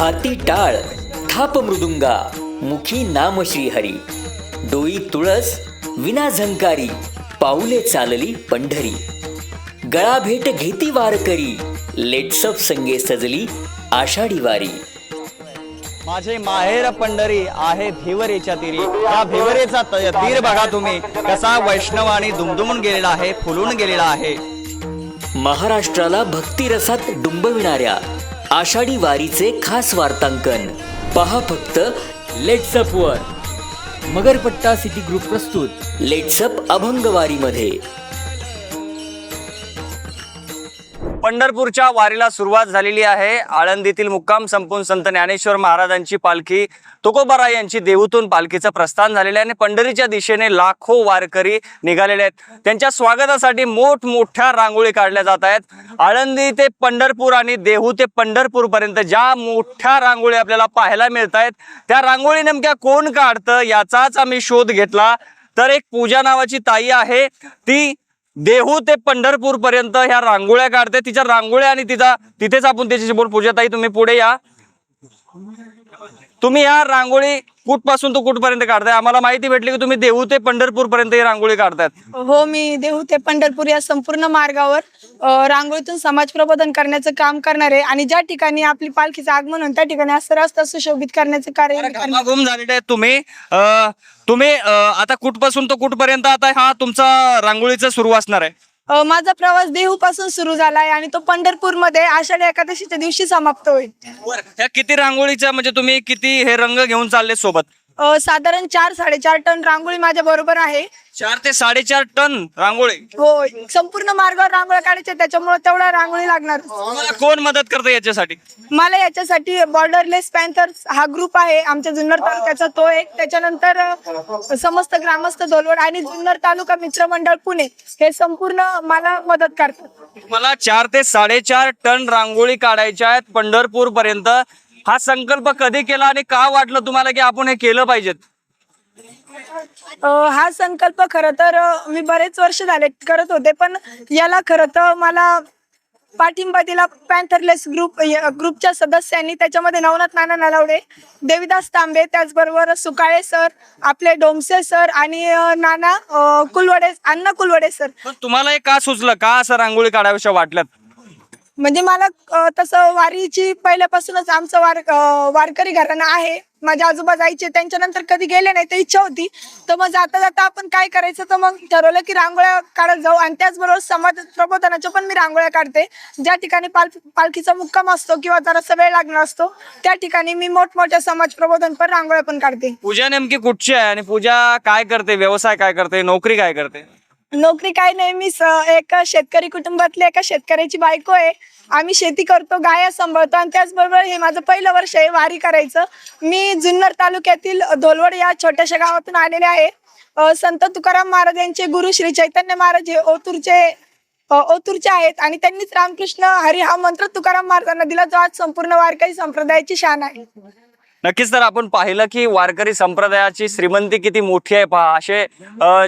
हाती टाळ थाप मृदुंगा मुखी नाम श्रीहरी. डोई तुळस विना झंकारी पाऊले चालली पंढरी. गळा भेट घेती वारकरी लेट्सअप संगे सजली आषाढी वारी. माझे माहेर पंढरी आहे भिवरेच्या तीरी. या भिवरेचा तीर बघा तुम्ही. कसा वैष्णव आणि दुमदुमून गेलेला आहे फुलून गेलेला आहे. महाराष्ट्राला भक्तिरसात डुंबविणाऱ्या आषाढी वारीचे खास वार्तांकन. पहा फक्त लेट्सअप वर. मगरपट्टा सिटी ग्रुप प्रस्तुत. लेट्सअप अभंग पंढरपूरच्या वारीला सुरुवात झालेली आहे. आळंदीतील मुक्काम संपून संत ज्ञानेश्वर महाराजांची पालखी तुकोबारा यांची देहूतून पालखीचं प्रस्थान झालेलं आहे आणि पंढरीच्या दिशेने लाखो वारकरी निघालेले आहेत. त्यांच्या स्वागतासाठी मोठमोठ्या रांगोळी काढल्या जात आहेत. आळंदी ते पंढरपूर आणि देहू ते पंढरपूर पर्यंत ज्या मोठ्या रांगोळी आपल्याला पाहायला मिळत आहेत त्या रांगोळी नेमक्या कोण काढतं याचाच आम्ही शोध घेतला. तर एक पूजा नावाची ताई आहे. ती देहू ते पंढरपूर पर्यंत ह्या रांगोळ्या काढते. तिच्या रांगोळ्या आणि तिचा तिथेच आपण त्याची बोल पूजा ताई तुम्ही पुढे या. तुम्ही या रांगोळी कुठपासून तो कुठपर्यंत काढताय? आम्हाला माहिती भेटली की तुम्ही देहू ते पंढरपूर पर्यंत ही रांगोळी काढतायत. हो मी देहू ते पंढरपूर या संपूर्ण मार्गावर अ, रांगोळीतून समाज प्रबोधन करण्याचं काम करणार आहे आणि ज्या ठिकाणी आपली पालखीचं आगमन होईल त्या ठिकाणी असं रस्ता सुशोभित करण्याचं कार्य मी करणार. घुम झालेले आहेत तुम्ही. अं, तुम्ही अं, आता कुठपासून तो कुठपर्यंत आता हा तुमचा रांगोळीचा सुरू असणार आहे? अ, माझा प्रवास देहू पासून सुरू झालाय आणि तो पंढरपूरमध्ये आषाढी एकादशीच्या दिवशी समाप्त होईल. ह्या किती रांगोळीच्या म्हणजे तुम्ही किती हे रंग घेऊन चालले सोबत? अ, साधारण चार साडेचार टन रांगोळी माझ्या बरोबर आहे. चार ते साडेचार टन रांगोळी? हो संपूर्ण मार्गावर रांगोळ्या काढायच्या त्याच्यामुळे तेवढा रांगोळी लागणार. तुम्हाला कोण मदत करतं याच्यासाठी? मला याच्यासाठी बॉर्डरलेस पॅन्थर्स हा ग्रुप आहे. आमच्या जुन्नर तालुक्याचा तो एक. त्याच्यानंतर अ, समस्त ग्रामस्थ दोलवड आणि जुन्नर तालुका मित्रमंडळ पुणे हे संपूर्ण मला मदत करतात. मला चार ते साडेचार टन रांगोळी काढायच्या आहेत पंढरपूर पर्यंत हा संकल्प कधी केला आणि का वाटलं तुम्हाला की आपण हे केलं पाहिजेत? अ, हा संकल्प खर तर अ, मी बरेच वर्ष झाले करत होते पण याला खर तर मला पाठिंबा दिला पॅन्थरलेस ग्रुप य- ग्रुपच्या सदस्यांनी त्याच्यामध्ये नवनाथ नाना नलावडे देविदास तांबे त्याचबरोबर सुकाळे सर आपले डोमसे सर आणि अ, नाना अ, कुलवडे अण्णा कुलवडे सर. पण तुम्हाला हे का सुचलं? का असं रांगोळी काढाव्याशा वाटल्यात? म्हणजे मला तसं वारीची पहिल्यापासूनच आमचं वार वारकरी घराणं आहे. माझ्या आजोबा जायचे त्यांच्यानंतर कधी गेले नाही तर इच्छा होती. तर मग जाता जाता आपण काय करायचं? तर मग ठरवलं की रांगोळ्या काढत जाऊ. आणि त्याचबरोबर समाज प्रबोधनाच्या पण मी रांगोळ्या काढते. ज्या ठिकाणी पाल पालखीचा मुक्काम असतो किंवा जरासा वेळ लागणार असतो त्या ठिकाणी मी मोठमोठ्या समाज प्रबोधन पण रांगोळ्या पण काढते. पूजा नेमकी कुठची आहे आणि पूजा काय करते? व्यवसाय काय करते? नोकरी काय करते? नोकरी काय नाही मी स- एक शेतकरी कुटुंबातली एका शेतकऱ्याची बायको आहे. आम्ही शेती करतो गाया सांभाळतो आणि त्याचबरोबर हे माझं पहिलं वर्ष आहे वारी करायचं. मी जुन्नर तालुक्यातील धोलवड या छोट्याशा गावातून आलेले आहे. संत तुकाराम महाराज यांचे गुरु श्री चैतन्य महाराज हे ओतूरचे ओतूरचे आहेत आणि त्यांनीच रामकृष्ण हरी हा मंत्र तुकाराम महाराजांना दिला. जो आज संपूर्ण वारकरी संप्रदायाची शान आहे. नक्कीच तर आपण पाहिलं की वारकरी संप्रदायाची श्रीमंती किती मोठी आहे पहा. असे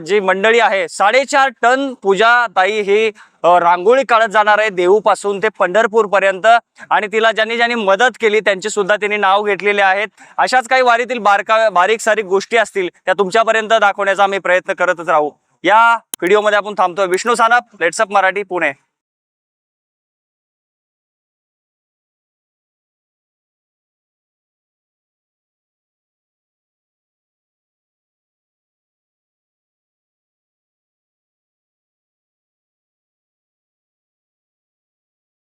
जी मंडळी आहे साडेचार टन पूजा ताई ही रांगोळी काढत जाणार आहे देहू पासून ते पंढरपूर पर्यंत आणि तिला ज्यांनी ज्यांनी मदत केली त्यांचे सुद्धा त्यांनी नाव घेतलेले आहेत. अशाच काही वारीतील बारका बारीक सारीक गोष्टी असतील त्या तुमच्यापर्यंत दाखवण्याचा आम्ही प्रयत्न करतच राहू. या व्हिडिओमध्ये आपण थांबतोय. विष्णू सानप लेट्सअप मराठी पुणे.